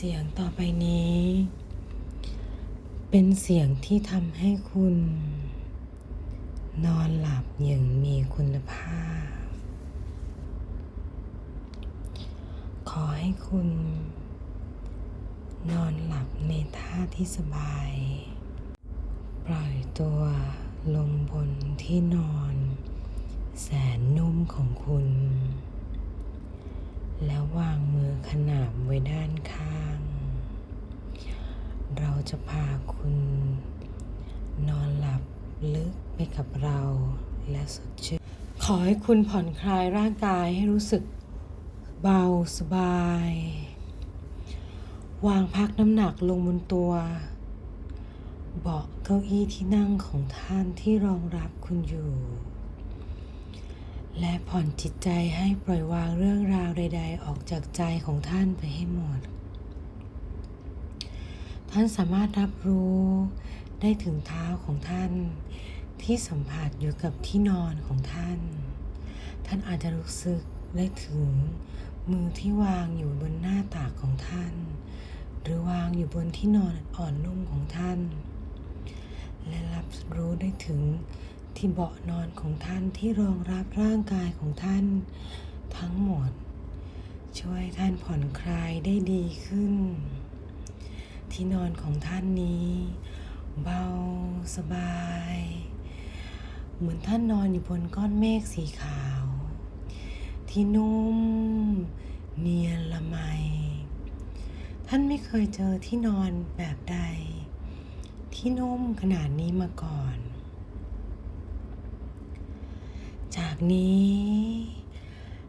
เสียงต่อไปนี้ เป็นเสียงที่ทำให้คุณ นอนหลับอย่างมีคุณภาพ ขอให้คุณ นอนหลับในท่าที่สบาย ปล่อยตัวลงบนที่นอน แสนนุ่มของคุณแล้ววางมือขนาบไว้ด้านข้าง จะพาคุณ นอนหลับลึกไปกับเราและสดชื่น ขอให้คุณผ่อนคลายร่างกายให้รู้สึกเบาสบาย วางพักน้ำหนักลงบนตัว เบาะเก้าอี้ที่นั่งของท่านที่รองรับคุณอยู่ และผ่อนจิตใจให้ปล่อยวางเรื่องราวใด ๆ ออกจากใจของท่านไปให้หมด ท่านสามารถรับรู้ได้ถึงเท้าของท่าน ที่สัมผัสอยู่กับที่นอนของท่าน ท่านอาจจะรู้สึกได้ถึงมือที่วางอยู่บนหน้าตากของท่าน หรือวางอยู่บนที่นอนอ่อนนุ่มของท่าน และรับรู้ได้ถึงที่เบาะนอนของท่านที่รองรับร่างกายของท่าน ทั้งหมด ช่วยท่านผ่อนคลายได้ดีขึ้น ที่นอนของท่านนี้ เบาสบาย เหมือนท่านนอนอยู่บนก้อนเมฆสีขาว ที่นุ่ม เนียนละไม ท่านไม่เคยเจอที่นอนแบบใด ที่นุ่มขนาดนี้มาก่อน จากนี้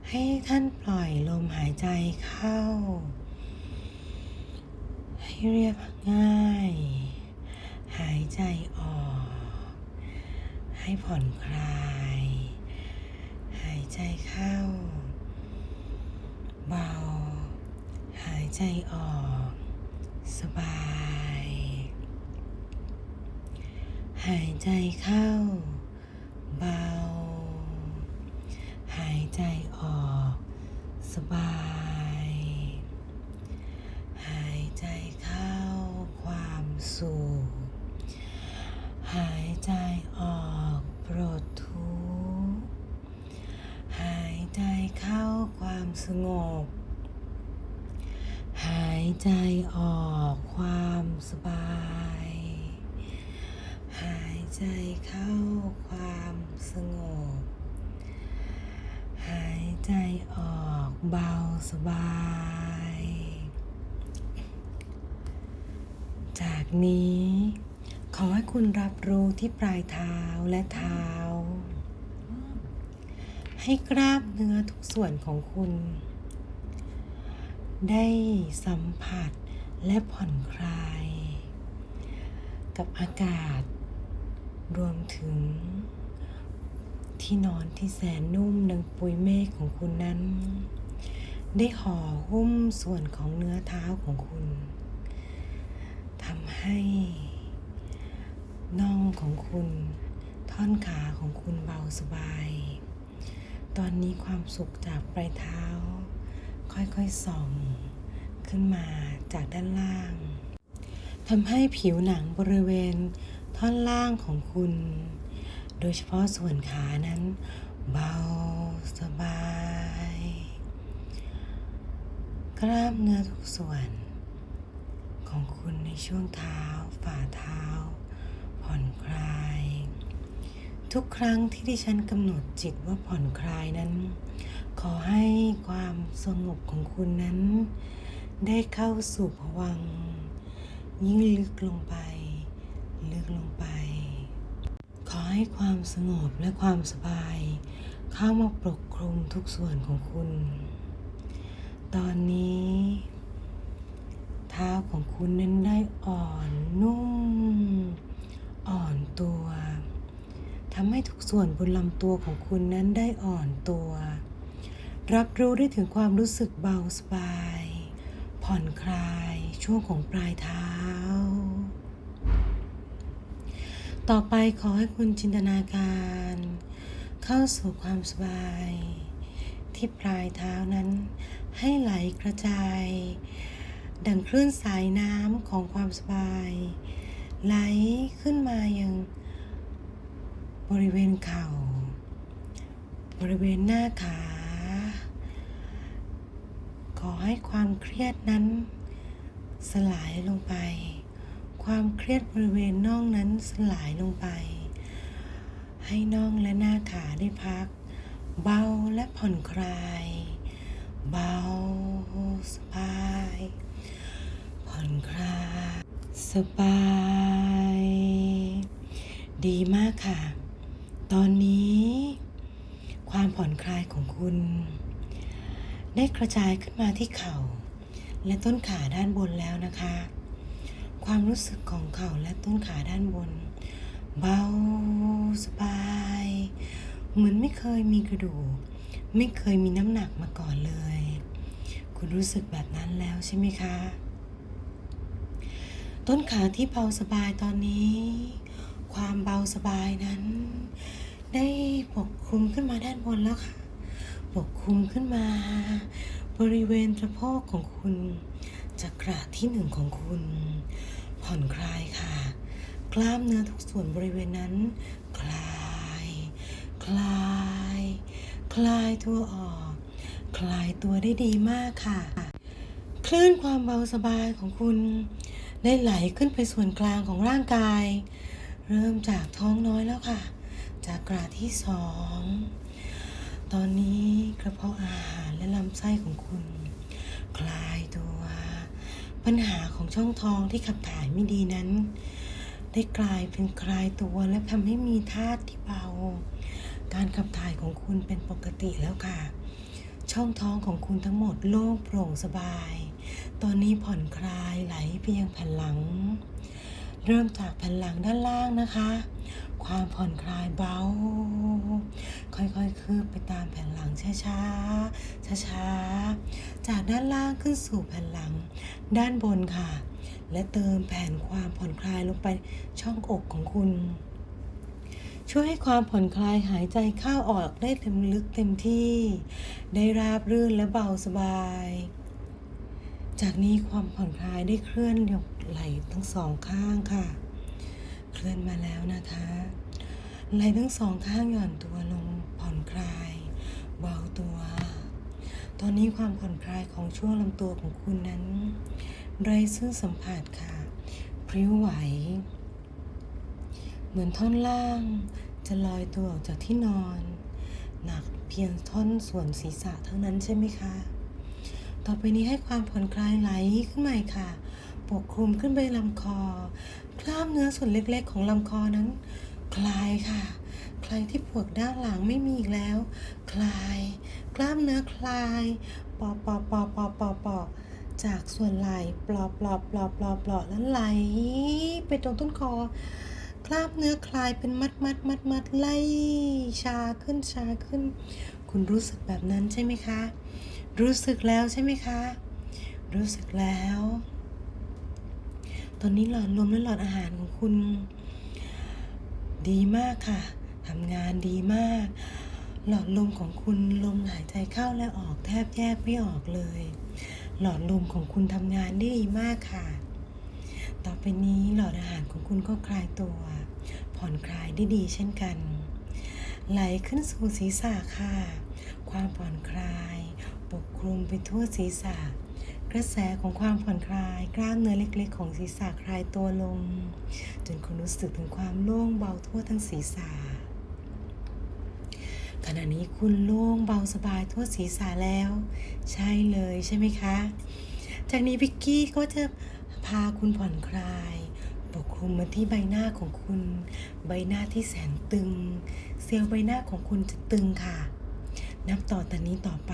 ให้ท่านปล่อยลมหายใจเข้า ให้เรียบง่าย หายใจออก ให้ผ่อนคลาย หายใจเข้า เบา หายใจออก สบาย หายใจเข้า เบา หายใจออก สบาย หาย ใจเข้าความสุข หายใจออกปลดทุกหายใจเข้าความสงบ หายใจออกความสบาย หายใจเข้าความสงบ หายใจออกเบาสบาย จากนี้ ขอให้คุณรับรู้ที่ปลายเท้าและเท้า ให้กล้ามเนื้อทุกส่วนของคุณ ได้สัมผัสและผ่อนคลาย กับอากาศ รวมถึง ที่นอนที่แสนนุ่มดังปุยเมฆของคุณนั้น ได้ห่อหุ้มส่วนของเนื้อเท้าของคุณ ให้น่องของคุณ ท่อนขาของคุณเบาสบาย ตอนนี้ความสุขจากปลายเท้า ค่อยๆส่อง ขึ้นมาจากด้านล่างทำให้ผิวหนังบริเวณท่อนล่างของคุณ โดยเฉพาะส่วนขานั้น เบาสบาย กล้ามเนื้อทุกส่วน ของคุณในช่วงเท้า ฝ่าเท้า ผ่อนคลาย ทุกครั้งที่ดิฉันกำหนดจิตว่าผ่อนคลายนั้น ขอให้ความสงบของคุณนั้น ได้เข้าสู่ภวัง ยิ่งลึกลงไป ลึกลงไป ขอให้ความสงบและความสบาย เข้ามาปกคลุมทุกส่วนของคุณ ตอนนี้ ท้าของคุณนั้นได้อ่อนนุ่ม อ่อนตัวทำให้ทุกส่วนบนลำตัวของคุณนั้นได้อ่อนตัว รับรู้ได้ถึงความรู้สึกเบาสบาย ผ่อนคลายช่วงของปลายเท้า ต่อไปขอให้คุณจินตนาการ เข้าสู่ความสบาย ที่ปลายเท้านั้นให้ไหลกระจาย ดังคลื่นสายน้ำของความสบาย ไหลขึ้นมายังบริเวณเข่า บริเวณหน้าขา ขอให้ความเครียดนั้น สลายลงไป ความเครียดบริเวณน่องนั้นสลายลงไป ให้น่องและหน้าขาได้พัก เบาและผ่อนคลาย เบาสบาย ผ่อนคลาย สบาย ดีมากค่ะ ตอนนี้ ความผ่อนคลายของคุณ ได้กระจายขึ้นมาที่เข่า และต้นขาด้านบนแล้วนะคะ ความรู้สึกของเข่าและต้นขาด้านบน เบาสบาย เหมือนไม่เคยมีกระดูก ไม่เคยมีน้ำหนักมาก่อนเลย คุณรู้สึกแบบนั้นแล้วใช่ไหมคะ ต้นขาที่เบาสบายตอนนี้ ความเบาสบายนั้น ได้ปกคลุมขึ้นมาด้านบนแล้วค่ะ ปกคลุมขึ้นมา บริเวณสะโพกของคุณจักระที่หนึ่งของคุณ ผ่อนคลายค่ะ กล้ามเนื้อทุกส่วนบริเวณนั้น คลาย คลาย คลายตัวออก คลายตัวได้ดีมากค่ะคลื่นความเบาสบายของคุณ ได้ไหลขึ้นไปส่วนกลางของร่างกาย เริ่มจากท้องน้อยแล้วค่ะ จากกระที่สอง ตอนนี้กระเพาะอาหารและลำไส้ของคุณ คลายตัว ปัญหาของช่องท้องที่ขับถ่ายไม่ดีนั้น ได้กลายเป็นคลายตัวและทำให้มีธาตุที่เบา การขับถ่ายของคุณเป็นปกติแล้วค่ะ ช่องท้องของคุณทั้งหมดโล่งโปร่งสบาย ตอนนี้ผ่อนคลายไหลไปยังแผ่นหลัง เริ่มจากแผ่นหลังด้านล่างนะคะ ความผ่อนคลายเบา ค่อยๆคืบไปตามแผ่นหลังช้าๆช้าๆจากด้านล่างขึ้นสู่แผ่นหลัง ด้านบนค่ะ และเติมแผ่นความผ่อนคลายลงไปช่องอกของคุณ ช่วยให้ความผ่อนคลายหายใจเข้าออกได้เต็มลึกเต็มที่ ได้ราบรื่นและเบาสบาย จากนี้ความผ่อนคลายได้เคลื่อนไหล่ทั้งสองข้างค่ะ เคลื่อนมาแล้วนะคะไหล่ทั้งสองข้างหย่อนตัวลงผ่อนคลายเบาตัว ตอนนี้ความผ่อนคลายของช่วงลำตัวของคุณนั้นไร้ซึ่งสัมผัสค่ะพริ้วไหว เหมือนท่อนล่างจะลอยตัวออกจากที่นอน หนักเพียงท่อนส่วนศีรษะเท่านั้นใช่ไหมคะ ต่อไปนี้ให้ความผ่อนคลายไหลขึ้นมาอีกค่ะ ปกคลุมขึ้นไปลำคอ กล้ามเนื้อส่วนเล็กๆ ของลำคอนั้น คลายค่ะคลายที่ปวดด้านหลังไม่มีอีกแล้ว คลาย กล้ามเนื้อคลาย ปอปอปอปอปอปอจากส่วนไหล่ปลอปลอปลอปลอปลอแล้วไหล ไปตรงต้นคอกล้ามเนื้อคลายเป็นมัดมัดมัดมัดไล่ชาขึ้นชาขึ้น คุณรู้สึกแบบนั้นใช่ไหมคะ รู้สึกแล้วใช่ไหมคะ รู้สึกแล้ว ตอนนี้หลอดลมและหลอดอาหารของคุณ ดีมากค่ะทำงานดีมาก หลอดลมของคุณลมหายใจเข้าและออกแทบแยกไม่ออกเลย หลอดลมของคุณทำงานได้ดีมากค่ะ ต่อไปนี้หลอดอาหารของคุณก็คลายตัว ผ่อนคลายได้ดีเช่นกัน ไหลขึ้นสู่ศีรษะค่ะ ความผ่อนคลาย ปกคลุมไปทั่วศีรษะ กระแสของความผ่อนคลาย กล้ามเนื้อเล็กๆ ของศีรษะคลายตัวลง จนคุณรู้สึกถึงความโล่งเบาทั่วทั้งศีรษะขณะนี้คุณโล่งเบาสบายทั่วศีรษะแล้ว ใช่เลยใช่ไหมคะ จากนี้วิกกี้ก็จะพาคุณผ่อนคลาย ปกคลุมมาที่ใบหน้าของคุณ ใบหน้าที่แสนตึง เซลล์ใบหน้าของคุณจะตึงค่ะ นับต่อแต่นี้ต่อไป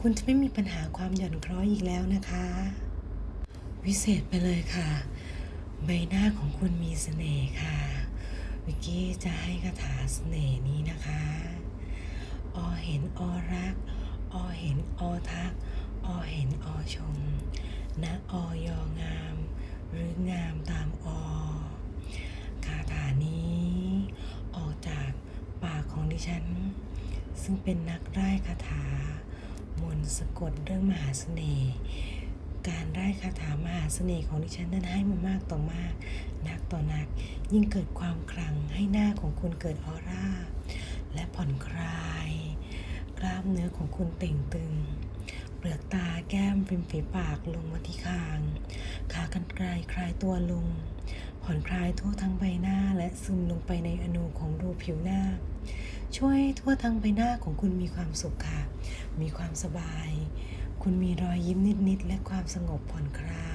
คุณจะไม่มีปัญหาความหย่อนคล้อยอีกแล้วนะคะ วิเศษไปเลยค่ะ ใบหน้าของคุณมีเสน่ห์ค่ะ วิกกี้จะให้คาถาเสน่ห์นี้นะคะ ออเห็นออรัก ออเห็นออทัก ออเห็นออชมณออยองาม หรืองามตามอคาถานี้ ออกจากปากของดิฉัน ซึ่งเป็นนักไร้คาถา มนสะกดเรื่องมหาเสน่ห์การไร้คาถามหาเสน่ห์ของดิฉันนั้นให้มามากต่อมาก นักต่อนักยิ่งเกิดความคลังให้หน้าของคุณเกิดออร่า และผ่อนคลาย กล้ามเนื้อของคุณเต่งตึง เปลือกตาแก้มริมฝีปากลงมาที่คาง ขากรรไกรคลายตัวลง ผ่อนคลายทั่วทั้งใบหน้าและซึมลงไปในอนูของรูผิวหน้า ช่วยทั่วทั้งใบหน้าของคุณมีความสุขค่ะ มีความสบาย คุณมีรอยยิ้มนิดๆและความสงบผ่อนคลา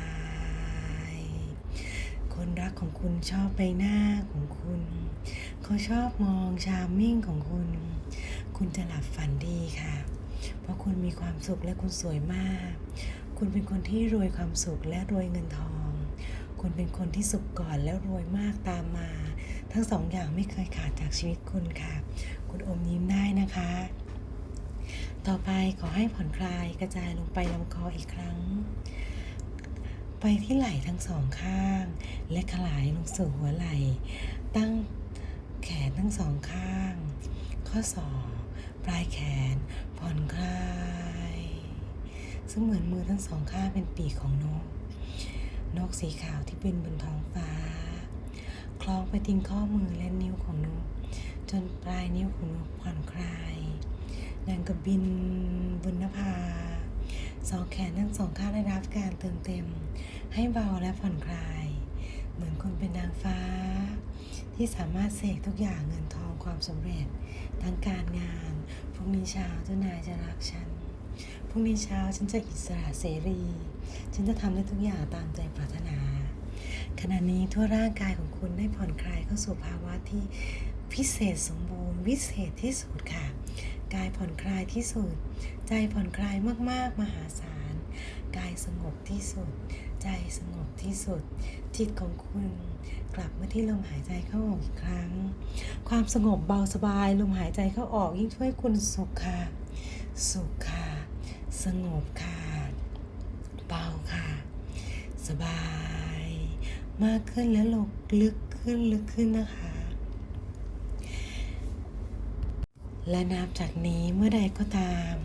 ย คนรักของคุณชอบใบหน้าของคุณ เขาชอบมองชามมิ่งของคุณ คุณจะหลับฝันดีค่ะ เพราะคุณมีความสุขและคุณสวยมาก คุณเป็นคนที่รวยความสุขและรวยเงินทอง คุณเป็นคนที่สุขก่อนแล้วรวยมากตามมา ทั้งสองอย่างไม่เคยขาดจากชีวิตคุณค่ะ คุณอมยิ้มได้นะคะ ต่อไปขอให้ผ่อนคลายกระจายลงไปลำคออีกครั้ง ไปที่ไหล่ทั้งสองข้าง และขลายลงสู่หัวไหล่ ตั้งแขนทั้งสองข้าง ข้อศอกปลายแขน ผ่อนคลาย ซึ่งเหมือนมือทั้งสองข้างเป็นปีกของนก นกสีขาวที่บินบนท้องฟ้า คล้องไปทิ้งข้อมือและนิ้วของนก จนปลายนิ้วของนกผ่อนคลายนางก็บินบนนภาสองแขนทั้งสองข้างได้รับการเติมเต็ม ให้เบาและผ่อนคลาย เหมือนคุณเป็นนางฟ้า ที่สามารถเสกทุกอย่างเงินทองความสำเร็จทั้งการงาน รุ่งนี้เช้าเจ้านายจะรักฉัน พรุ่งนี้เช้าฉันจะอิสระเสรี ฉันจะทำได้ทุกอย่างตามใจปรารถนา ขณะนี้ทั่วร่างกายของคุณได้ผ่อนคลายเข้าสู่ภาวะที่พิเศษสมบูรณ์วิเศษที่สุดค่ะ กายผ่อนคลายที่สุด ใจผ่อนคลายมาก ๆ มหาศาล กายสงบที่สุด ใจสงบที่สุด จิตของคุณกลับมาที่ลมหายใจเข้าออกอีกครั้ง ความสงบเบาสบาย ลมหายใจเข้าออกยิ่งช่วยคุณสุขค่ะ สุขค่ะ สงบค่ะ เบาค่ะ สบาย มากขึ้นและลงลึกขึ้นลึกขึ้นนะคะ และนับจากนี้เมื่อใดก็ตาม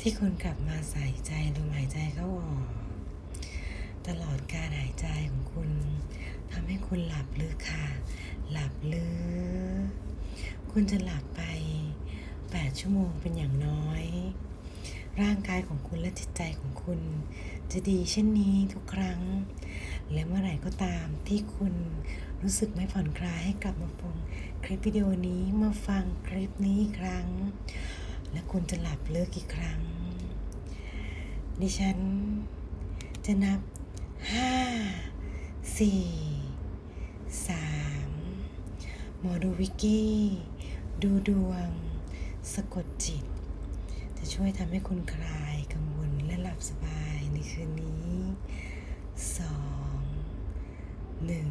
ที่คุณกลับมาใส่ใจลมหายใจเข้าออก ตลอดการหายใจของคุณทำให้คุณหลับลึกค่ะ หลับลึก คุณจะหลับไป 8 ชั่วโมงเป็นอย่างน้อย ร่างกายของคุณและจิตใจของคุณ จะดีเช่นนี้ทุกครั้ง และเมื่อไหร่ก็ตามที่คุณรู้สึกไม่ผ่อนคลายให้กลับมาฟังคลิปวิดีโอนี้มาฟังคลิปนี้อีกครั้ง และคุณจะหลับลึกอีกครั้ง ดิฉันจะนับ ห้าสี่สามหมอดูวิกกี้ ดูดวง สะกดจิต จะช่วยทำให้คุณคลายกังวลและหลับสบายในคืนนี้สองหนึ่ง